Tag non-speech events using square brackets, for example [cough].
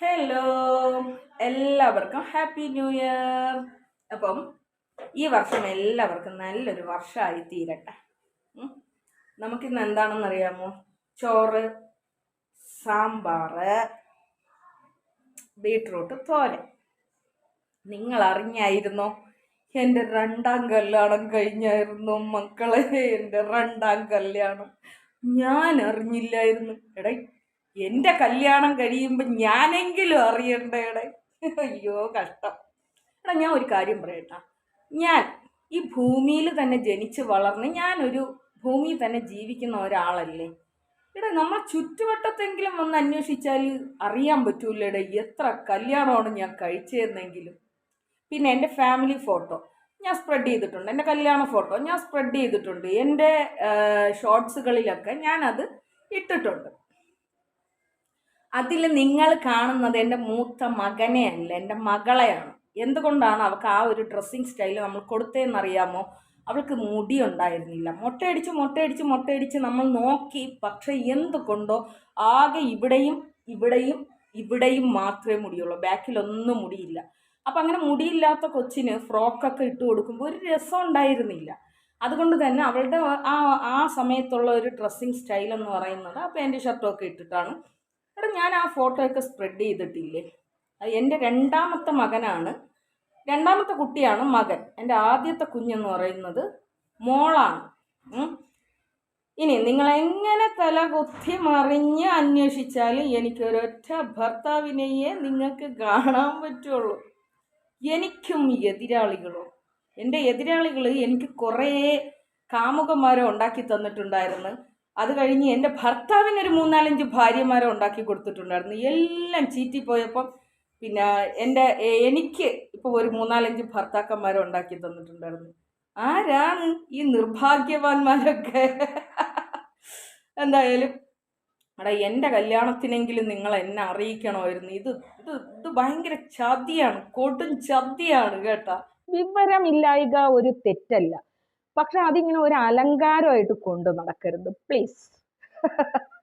Hello എല്ലാവർക്കും happy new year അപ്പം ഈ വർഷം എല്ലാവർക്കും നല്ലൊരു വർഷമായി തീരട്ടെ. നമുക്കിന്ന് എന്താണെന്ന് അറിയാമോ ചോറ് സാമ്പാർ ബീട്രൂട്ട് തോരൻ. നിങ്ങൾ അറിഞ്ഞായിരുന്നോ എന്റെ രണ്ടാം കല്യാണം കഴിഞ്ഞായിരുന്നു മക്കളെ. എന്റെ രണ്ടാം കല്യാണം. ഞാൻ അറിഞ്ഞില്ലായിരുന്നു എടേ എന്റെ കല്യാണം കഴിയുമ്പോൾ ഞാനെങ്കിലും അറിയണ്ടേടെ? അയ്യോ കഷ്ടം. എടാ ഞാൻ ഒരു കാര്യം പറയട്ടാ. ഞാൻ ഈ ഭൂമിയിൽ തന്നെ ജനിച്ച് വളർന്ന് ഞാനൊരു ഭൂമിയിൽ തന്നെ ജീവിക്കുന്ന ഒരാളല്ലേ? എടാ നമ്മൾ ചുറ്റുവട്ടത്തെങ്കിലും വന്ന് അന്വേഷിച്ചാൽ അറിയാൻ പറ്റൂലേ എത്ര കല്യാണമാണ് ഞാൻ കഴിച്ചതെന്നെങ്കിലും പിന്നെ എന്റെ ഫാമിലി ഫോട്ടോ ഞാൻ സ്പ്രെഡ് ചെയ്തിട്ടുണ്ട്. എന്റെ കല്യാണ ഫോട്ടോ ഞാൻ സ്പ്രെഡ് ചെയ്തിട്ടുണ്ട്. എന്റെ ഷോർട്സുകളിലൊക്കെ ഞാനത് ഇട്ടിട്ടുണ്ട്. അതിൽ നിങ്ങൾ കാണുന്നത് എന്റെ മൂത്ത മകനെ അല്ല എന്റെ മകളെയാണ്. എന്തുകൊണ്ടാണ് അവൾക്ക് ആ ഒരു ഡ്രസ്സിങ് സ്റ്റൈൽ നമ്മൾ കൊടുത്തതെന്നറിയാമോ? അവൾക്ക് മുടി ഉണ്ടായിരുന്നില്ല മുട്ടയടിച്ച് മുട്ടയടിച്ച് മുട്ടയടിച്ച് നമ്മൾ നോക്കി പക്ഷെ എന്തുകൊണ്ടോ ആകെ ഇവിടെയും ഇവിടെയും ഇവിടെയും മാത്രമേ മുടിയുള്ളൂ. ബാക്കിലൊന്നും മുടിയില്ല. അപ്പം അങ്ങനെ മുടിയില്ലാത്ത കൊച്ചിന് ഫ്രോക്കൊക്കെ ഇട്ട് കൊടുക്കുമ്പോൾ ഒരു രസം ഉണ്ടായിരുന്നില്ല. അതുകൊണ്ട് തന്നെ അവളുടെ ആ ആ സമയത്തുള്ള ഒരു ഡ്രസ്സിങ് സ്റ്റൈൽ എന്ന് പറയുന്നത് ആ പാന്റ് ഷർട്ടൊക്കെ ഇട്ടിട്ടാണ് എടാ ഞാൻ ആ ഫോട്ടോയൊക്കെ സ്പ്രെഡ് ചെയ്തിട്ടില്ലേ? എന്റെ രണ്ടാമത്തെ മകനാണ്. രണ്ടാമത്തെ കുട്ടിയാണ് മകൻ. എന്റെ ആദ്യത്തെ കുഞ്ഞെന്ന് പറയുന്നത് മോളാണ്. ഇനി നിങ്ങളെങ്ങനെ തല കുത്തി മറിഞ്ഞ് അന്വേഷിച്ചാലും എനിക്കൊരൊറ്റ ഭർത്താവിനെയേ നിങ്ങൾക്ക് കാണാൻ പറ്റുള്ളൂ. എനിക്കും എതിരാളികളോ. എന്റെ എതിരാളികൾ എനിക്ക് കുറേ കാമുകന്മാരെ ഉണ്ടാക്കി തന്നിട്ടുണ്ടായിരുന്നു. അത് കഴിഞ്ഞ് എന്റെ ഭർത്താവിനൊരു മൂന്നാലഞ്ച് ഭാര്യമാരെ ഉണ്ടാക്കി കൊടുത്തിട്ടുണ്ടായിരുന്നു. എല്ലാം ചീറ്റിപ്പോയപ്പം പിന്നെ എന്റെ എനിക്ക് ഇപ്പോൾ ഒരു മൂന്നാലഞ്ച് ഭർത്താക്കന്മാരെ ഉണ്ടാക്കി തന്നിട്ടുണ്ടായിരുന്നു. ആരാണ് ഈ നിർഭാഗ്യവാന്മാരൊക്കെ? എന്തായാലും എടാ എന്റെ കല്യാണത്തിനെങ്കിലും നിങ്ങൾ എന്നെ അറിയിക്കണമായിരുന്നു. ഇത് ഇത് ഇത് ഭയങ്കര ചതിയാണ് കൊടും ചതിയാണ് കേട്ടാ. വിവരമില്ലായിക ഒരു തെറ്റല്ല. പക്ഷെ അതിങ്ങനെ ഒരു അലങ്കാരമായിട്ട് കൊണ്ടു നടക്കരുത് പ്ലീസ് [laughs]